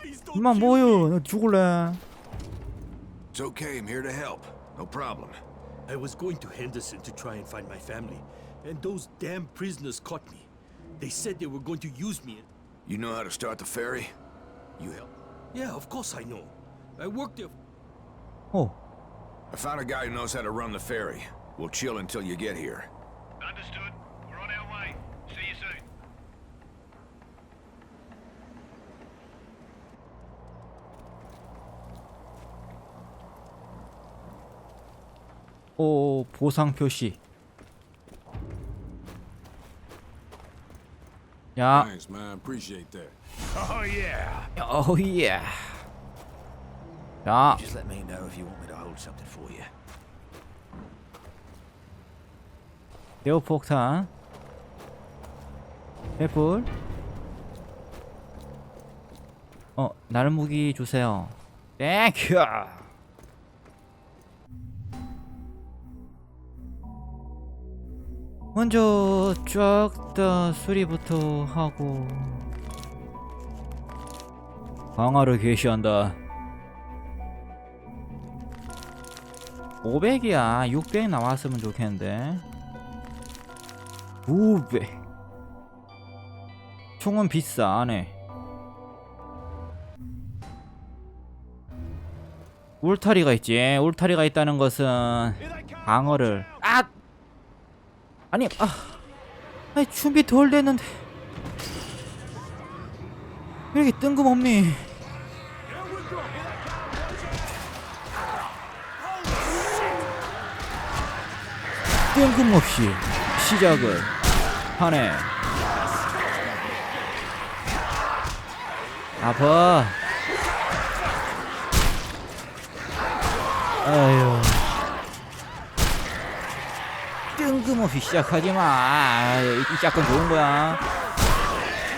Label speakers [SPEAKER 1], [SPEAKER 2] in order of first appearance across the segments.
[SPEAKER 1] Please don't
[SPEAKER 2] 임마
[SPEAKER 1] kill
[SPEAKER 2] 뭐요? 너 죽을래?
[SPEAKER 3] It's okay, I'm here to help. No problem.
[SPEAKER 1] I was going to Henderson to try and find my family, and those damn prisoners caught me. They said they were going to use me.
[SPEAKER 3] You know how to start the ferry?
[SPEAKER 1] You help? Yeah, of course I know. I worked there.
[SPEAKER 2] 어.
[SPEAKER 3] I found a guy who knows how to run the ferry. We'll chill until you get here.
[SPEAKER 2] 오 보상 표시. 야,
[SPEAKER 3] Thanks, man. Appreciate that.
[SPEAKER 4] Oh, yeah.
[SPEAKER 2] 어 예. 야,
[SPEAKER 3] Just let me know if you want me to hold something for you.
[SPEAKER 2] 대우 폭탄. 횃불. 어, 날무기 주세요. 땡큐. 먼저 쫙 다 수리부터 하고. 강화를 개시한다. 500이야. 600 나왔으면 좋겠는데. 900 총은 비싸네 울타리가 있지. 울타리가 있다는 것은 방어를 아 아니 아. 아니 준비 덜 됐는데. 왜 이렇게 뜬금없니? 뜬금없이 시작을 하네. 아파. 아유 뜬금없이 시작하지 마. 이 짝건 좋은 거야.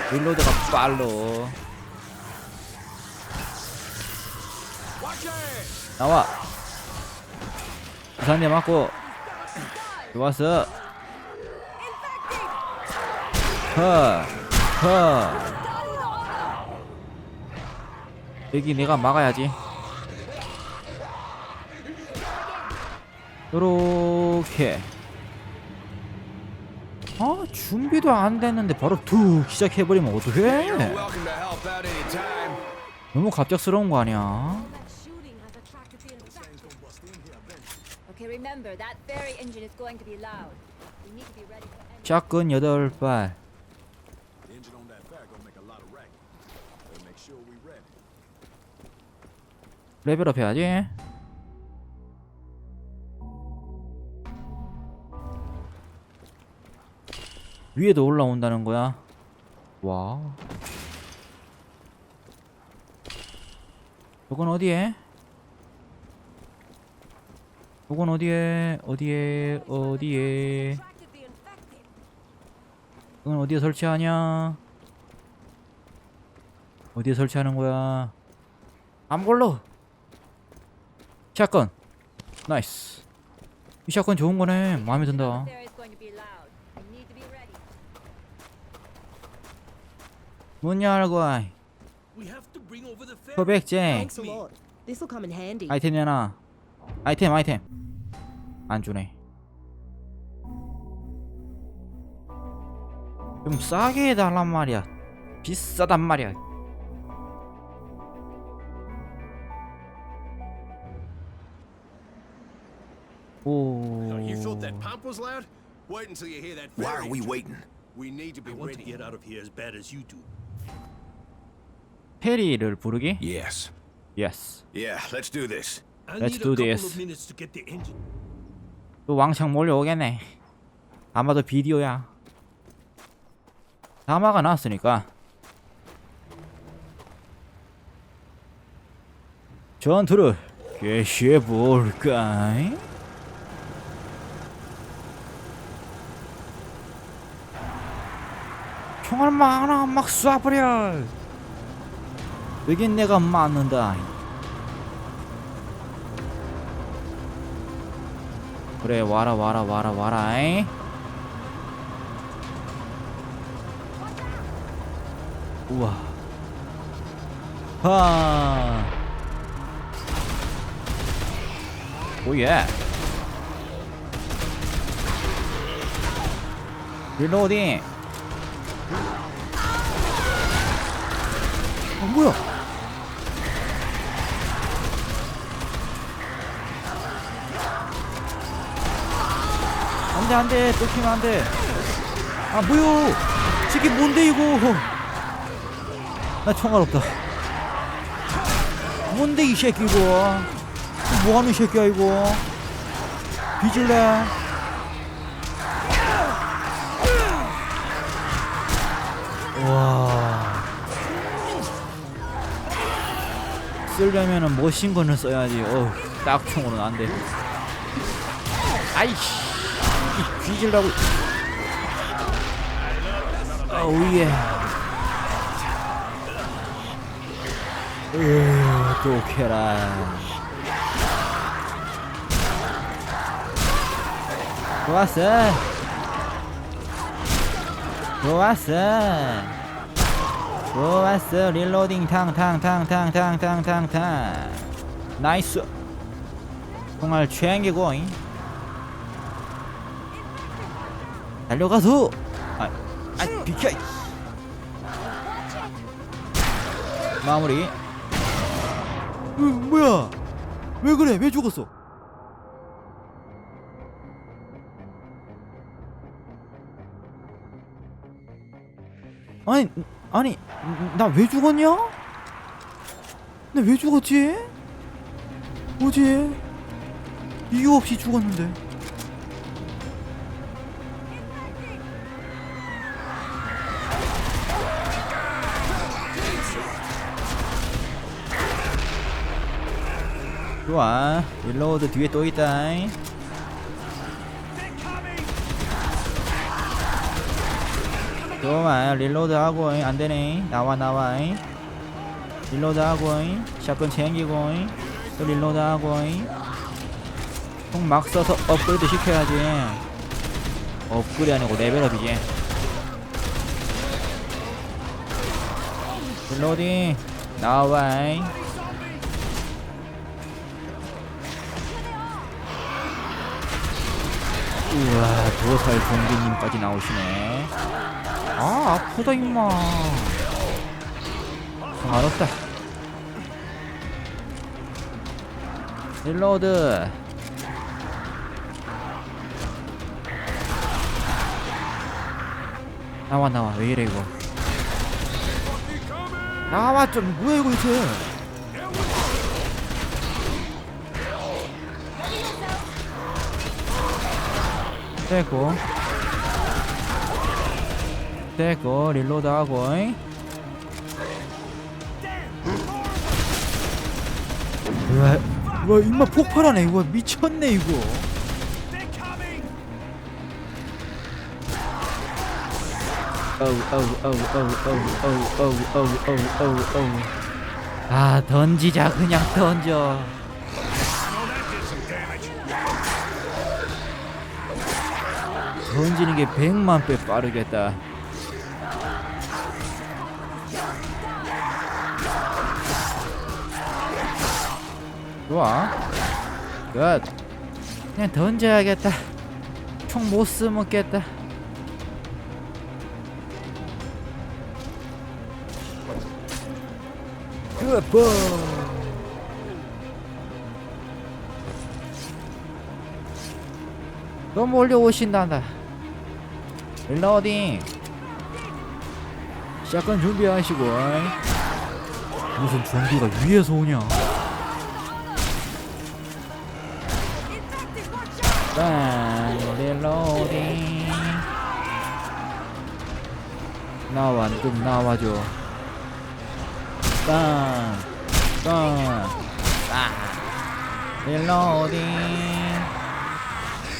[SPEAKER 2] 릴로드가 빨로. 나와. 부산대 맞고. 좋았어. 허. 허. 여기 내가 막아야지. 요렇게. 아 준비도 안 됐는데 바로 툭 시작해버리면 어떡해. 너무 갑작스러운 거 아니야.
[SPEAKER 5] Okay, remember that ferry
[SPEAKER 2] 위에도 올라온다는 거야 와 이건 어디에? 이건 어디에? 어디에? 어디에? 이건 어디에 설치하냐? 어디에 설치하는 거야? 아무걸로. 샷건. 나이스. 이 샷건 좋은 거네. 마음에 든다.
[SPEAKER 5] There is going to be loud. We need to be ready.
[SPEAKER 2] 문 열고 와이.
[SPEAKER 1] We have to bring over the ferry.
[SPEAKER 2] 소백쟁.
[SPEAKER 6] Thanks a lot. This'll come in handy.
[SPEAKER 2] 아이템 내놔. 아이템 아이템. 안 주네. 좀 싸게 해달란 말이야. 비싸단 말이야. 오.
[SPEAKER 7] You thought that pump was loud? Wait until you hear that
[SPEAKER 3] Why are we waiting?
[SPEAKER 7] We need to be
[SPEAKER 1] I want to
[SPEAKER 7] ready.
[SPEAKER 1] get out of here as bad as you do.
[SPEAKER 2] 페리를 부르기?
[SPEAKER 3] Yes.
[SPEAKER 2] 예스.
[SPEAKER 3] Yeah, let's do this.
[SPEAKER 2] Let's do this.
[SPEAKER 1] of minutes to get the engine.
[SPEAKER 2] 또 왕창 몰려오겠네. 아마도 비디오야. 자마가 나왔으니까. 전투를 개시해 볼까? 총알 많아 막 쏴버려. 여긴 내가 맞는다. 그래 와라 와라 와라 와라 잉? 우와. 파 오예. 릴로딩 어 뭐야? 안돼 안돼 또 키면 안돼. 아 뭐요? 저게 뭔데 이거? 나 총알 없다. 뭔데 이 새끼 이거 뭐하는 새끼야 이거? 뒤질래? 와 쓰려면은 멋진 거는 써야지. 어우 딱총으로는 안 돼. 아이씨 이 뒤질라고. 어우예 으또 캐라. 좋았어. 좋았어 좋았어. 릴로딩. 탕탕탕탕탕탕탕탕. 나이스. 챙기고 잉. 달려가서. 아, 아 비켜 이. 마무리. 으, 뭐야? 왜 그래? 왜 죽었어 아니 아니 나 왜 죽었냐? 나 왜 죽었지? 뭐지? 이유 없이 죽었는데. 좋아. 릴로드 뒤에 또 있다 좋아 릴로드 하고 안되네 나와 나와 릴로드 하고 샷건 챙기고 또 릴로드 하고 총막 써서 업그레이드 시켜야지. 업그레이드 아니고 레벨업이지. 릴로딩 나와 우와 도살 종기님까지 나오시네 아 아프다 임마. 알았다. 릴로드. 나와 나와. 왜 이래 이거? 나와 좀. 뭐야 이거 대체 됐고 떼고 릴로드하고 와 임마 폭발하네 이거 미쳤네 이거 아 던지자 그냥 던져 던지는 게 100만 배 빠르겠다 좋아. 끝. 그냥 던져야겠다. 총 못 쓰먹겠다. 으빠. 너무 올려오신단다. 릴로딩 샷건 준비하시고 무슨 좀비가 위에서 오냐 빵 릴로딩 나와 좀 나와줘. 빵빵빵 릴로딩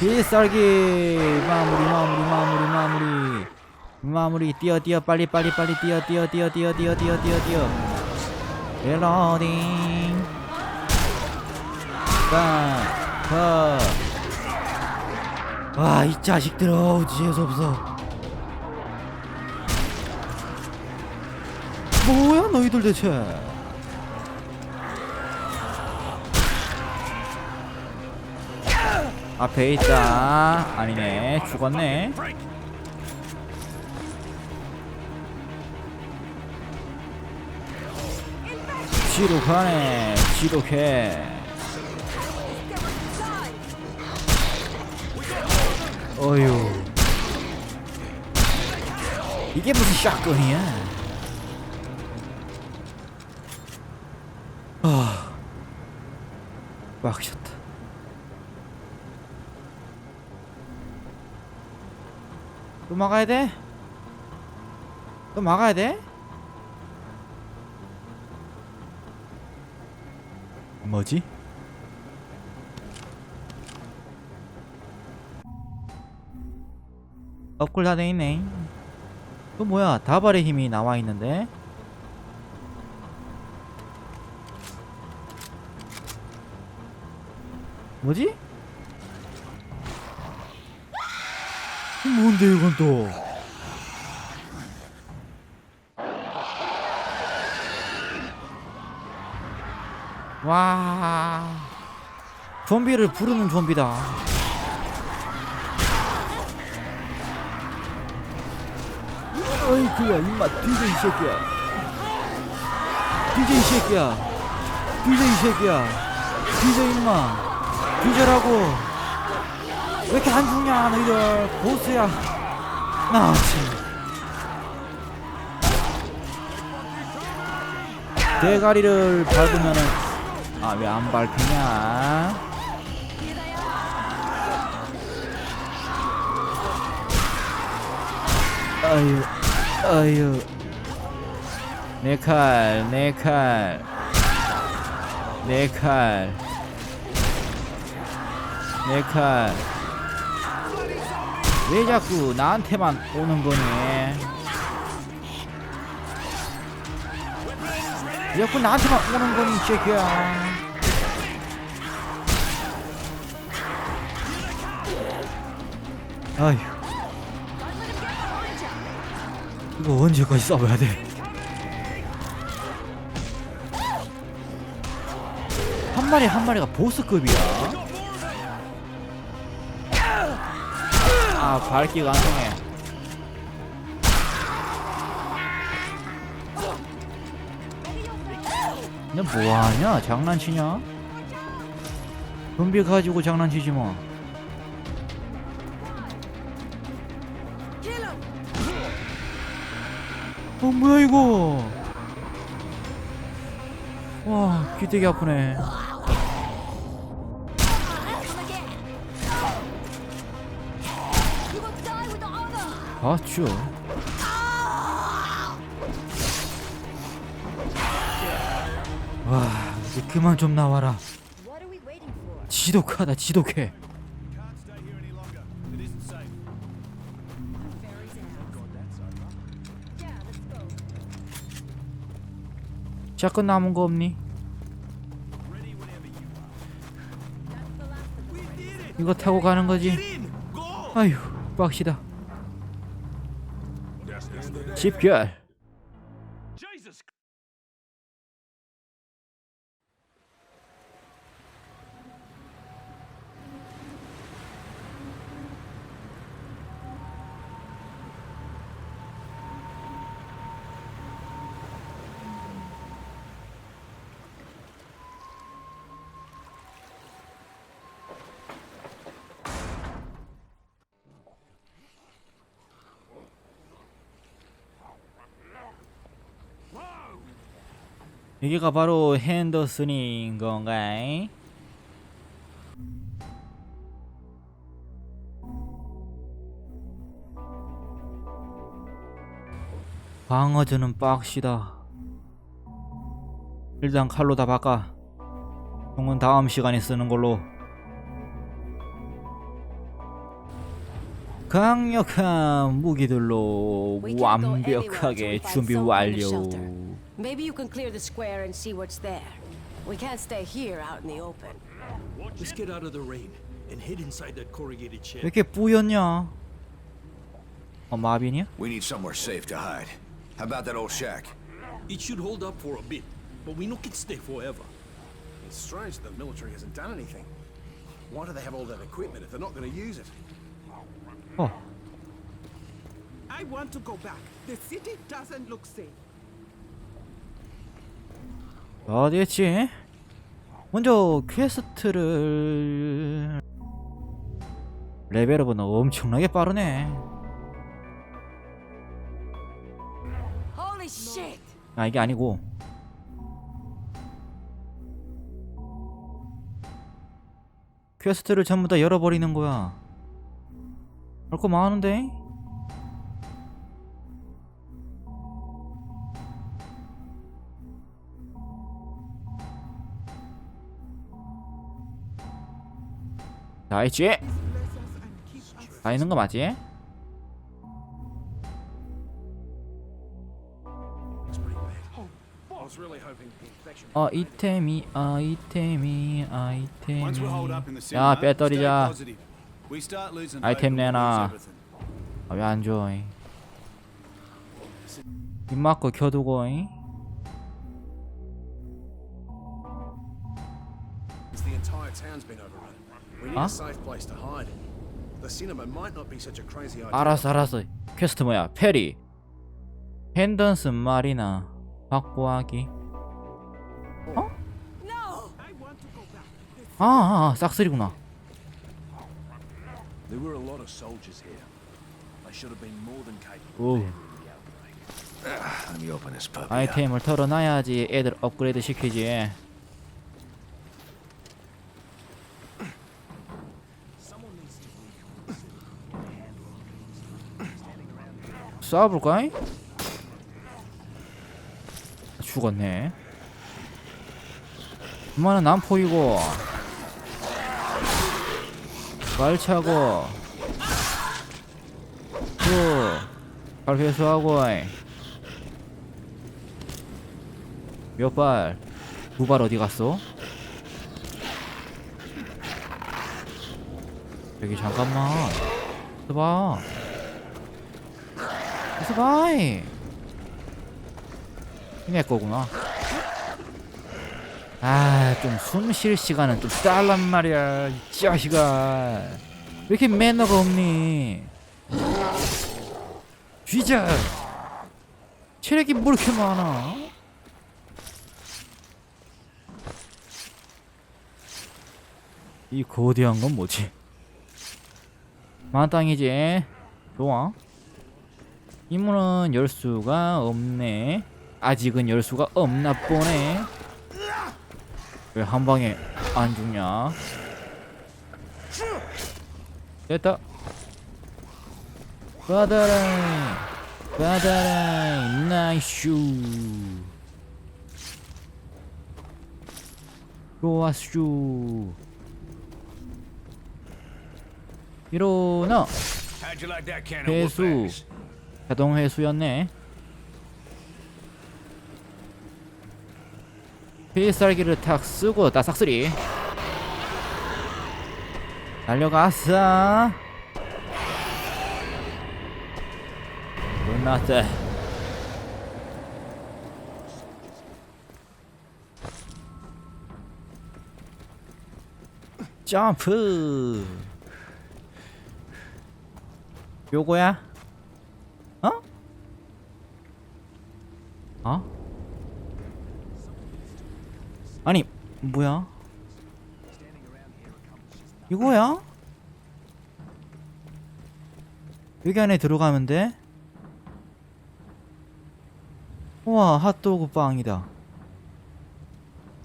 [SPEAKER 2] 필살기. 마무리 마무리 마무리 마무리. 마무리. 뛰어 뛰어. 빨리 빨리 빨리 뛰어 뛰어 뛰어 뛰어 뛰어 뛰어 뛰어 뛰어. 릴로딩. 빵 아, 이 자식들, 어우, 재수없어. 뭐야, 너희들 대체? 앞에 있다. 아니네, 죽었네. 지독하네, 지독해. 어휴 이게 무슨 샷건이야 아 빡쳤다 또 막아야 돼? 또 막아야 돼? 뭐지? 업글 다 돼있네. 또 뭐야? 다발의 힘이 나와있는데? 뭐지? 뭔데 이건 또? 와. 좀비를 부르는 좀비다 어이구야 임마 뒤져 이 새끼야. 뒤져 이 새끼야. 뒤져 이 새끼야. 뒤져 임마. 뒤져라고. 왜 이렇게 안 죽냐 너희들 보스야. 나 참. 대가리를 밟으면은 아 왜 안 밟히냐? 아유 아유. 내 칼 내 칼. 내 칼. 내 칼. 왜 자꾸 나한테만 오는 거니? 왜 자꾸 나한테만 오는 거니 이 새끼야? 아휴 이거 언제까지 싸워야 돼? 한 마리 한 마리가 보스급이야. 아 발기가 안 통해. 너 뭐하냐? 장난치냐? 좀비 가지고 장난치지 뭐. 어 뭐야 이거 와 귀 되게 아프네. 봤죠 와 이제 그만 좀 나와라? 지독하다 지독해 샷건 남은 거 없니? 이거 타고 가는 거지! 아휴 빡시다 집결 여기가 바로 핸더슨인 건가이? 방어전은 빡시다 일단 칼로 다 바꿔 총은 다음 시간에 쓰는 걸로 강력한 무기들로 완벽하게 준비 완료.
[SPEAKER 6] Maybe you can clear the square and see what's there. We can't stay here out in the open.
[SPEAKER 1] Let's get out of the rain and head inside that corrugated
[SPEAKER 2] 왜
[SPEAKER 1] shed.
[SPEAKER 2] 이렇게 뿌였냐? 어 마빈이야?
[SPEAKER 7] We need somewhere safe to hide. How about that old shack?
[SPEAKER 1] It should hold up for a bit, but we no can stay forever.
[SPEAKER 7] It's strange the military hasn't done anything.
[SPEAKER 3] Why do they have all that equipment if they're not going to use it?
[SPEAKER 2] 어
[SPEAKER 8] I want to go back. The city doesn't look safe.
[SPEAKER 2] 어디였지? 먼저 퀘스트를 레벨업은 엄청나게 빠르네! 아 이게 아니고 퀘스트를 전부 다 열어버리는 거야 할 거 많은데? 다
[SPEAKER 8] us.
[SPEAKER 2] 다 있는 거 맞지?
[SPEAKER 3] The infection.
[SPEAKER 2] 아이템이 아이템이 야 배터리자 아이템 내놔. 아, 왜안 줘? 이? 입 막고 켜두고 이?
[SPEAKER 3] The entire town's been overrun. We need
[SPEAKER 2] Huh?
[SPEAKER 3] a safe place to hide. The cinema might not be such a crazy idea.
[SPEAKER 2] 알았어 알았어 퀘스트 뭐야 페리 핸던슨 마리나 확보하기.
[SPEAKER 8] The
[SPEAKER 2] 아, 아, 아 싹쓸이구나. 오. 아이템을 털어놔야지 애들 업그레이드 시키지 이? 죽었네. 엄마는 난포이고. 말차고. 굿발 회수하고 몇 발? 두 발 어디 갔어? 여기 잠깐만. 있어봐 있어봐 이내 거구나 아 좀 숨 쉴 시간은 좀 달란 말이야 이 자식아 왜 이렇게 매너가 없니 쥐자 체력이 뭐 이렇게 많아 이 거대한 건 뭐지? 마땅이지. 좋아. 이문은 열 수가 없네. 아직은 열 수가 없나 보네. 왜 한 방에 안 죽냐? 됐다. 받아라. 받아라. 나이슈. 좋았슈. 일어나
[SPEAKER 3] whoop-ass?
[SPEAKER 2] 자동 회수였네. 필살기를 탁 쓰고 따싹쓰리. 달려갔어 끝났다 점프. 요거야? 어? 어? 아니 뭐야? 이거야? 여기 안에 들어가면 돼? 우와 핫도그 빵이다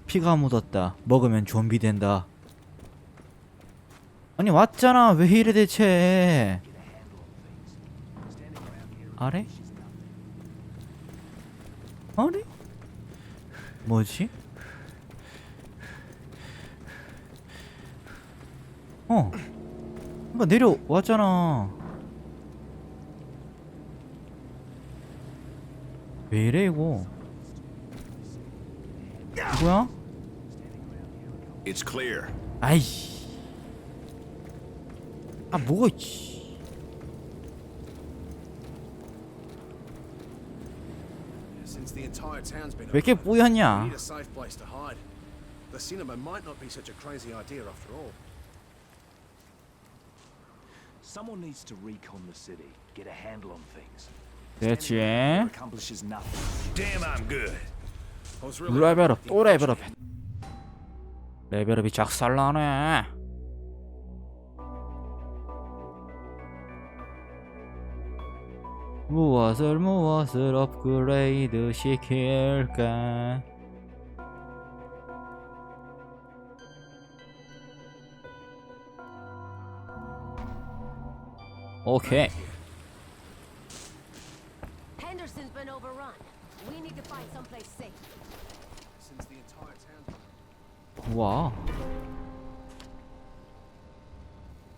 [SPEAKER 2] 피가 묻었다 먹으면 좀비 된다 아니 왔잖아 왜 이래 대체 아래? 아래? 뭐지? 어 뭔가 내려왔잖아 왜 이래 이거 뭐야?
[SPEAKER 7] It's clear.
[SPEAKER 2] 아이 아 뭐가 있지 왜 이렇게 뿌였냐?
[SPEAKER 3] The cinema might not be such a crazy idea after all. Someone needs to recon the city, get a handle on things.
[SPEAKER 2] 그렇지.
[SPEAKER 3] Accomplishes nothing.
[SPEAKER 7] Damn, I'm good.
[SPEAKER 2] 레벨업 또 레벨업 레벨업이 작살나네 무엇을 무엇을 업그레이드 시킬까 오케이
[SPEAKER 6] Henderson's been overrun. We need to find someplace safe.
[SPEAKER 3] since the entire town's
[SPEAKER 2] 와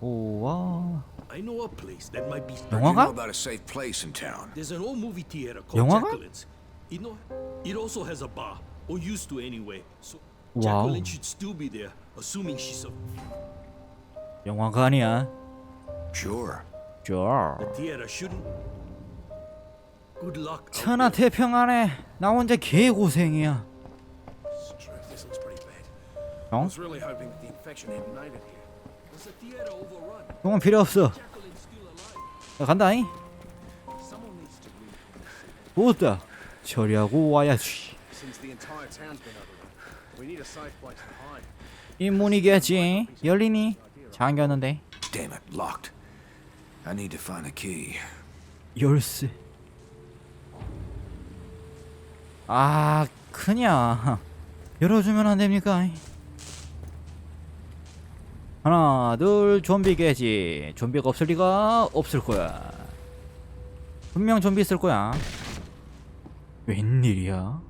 [SPEAKER 2] 오와
[SPEAKER 1] I know a place that might be.
[SPEAKER 7] You know
[SPEAKER 2] 영화가?
[SPEAKER 7] about a safe place in town?
[SPEAKER 1] There's an old movie theater called
[SPEAKER 2] 영화가?
[SPEAKER 1] Jacqueline's. You know, it also has a bar, or used to anyway. So
[SPEAKER 2] Wow.
[SPEAKER 1] Jacqueline should still be there, assuming she's a.
[SPEAKER 2] 영화관이야
[SPEAKER 7] Sure.
[SPEAKER 2] 저
[SPEAKER 1] The theater shouldn't. Good luck. out
[SPEAKER 2] 천하
[SPEAKER 1] there.
[SPEAKER 2] 태평하네 나 혼자 개고생이야
[SPEAKER 3] It's true. This looks pretty bad. I
[SPEAKER 2] 형?
[SPEAKER 3] was really hoping that the infection hadn't made it here.
[SPEAKER 2] 형은 필요 없어. 나 간다잉. 못다 처리하고 와야지. 이 문이겠지 열리니 잠겼는데
[SPEAKER 7] Damn it, locked. I need to find a key.
[SPEAKER 2] 열쇠 아 그냥 열어주면 안 됩니까 하나 둘 좀비 깨지. 좀비가 없을 리가 없을 거야. 분명 좀비 있을 거야. 웬일이야?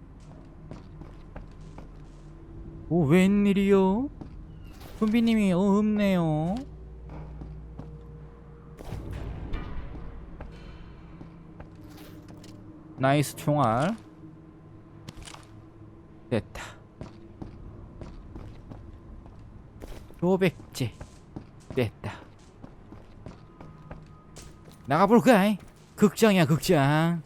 [SPEAKER 2] 오 웬일이요? 좀비님이 없네요. 나이스 총알. 됐다 도백제. 됐다. 나가볼까? 극장이야 극장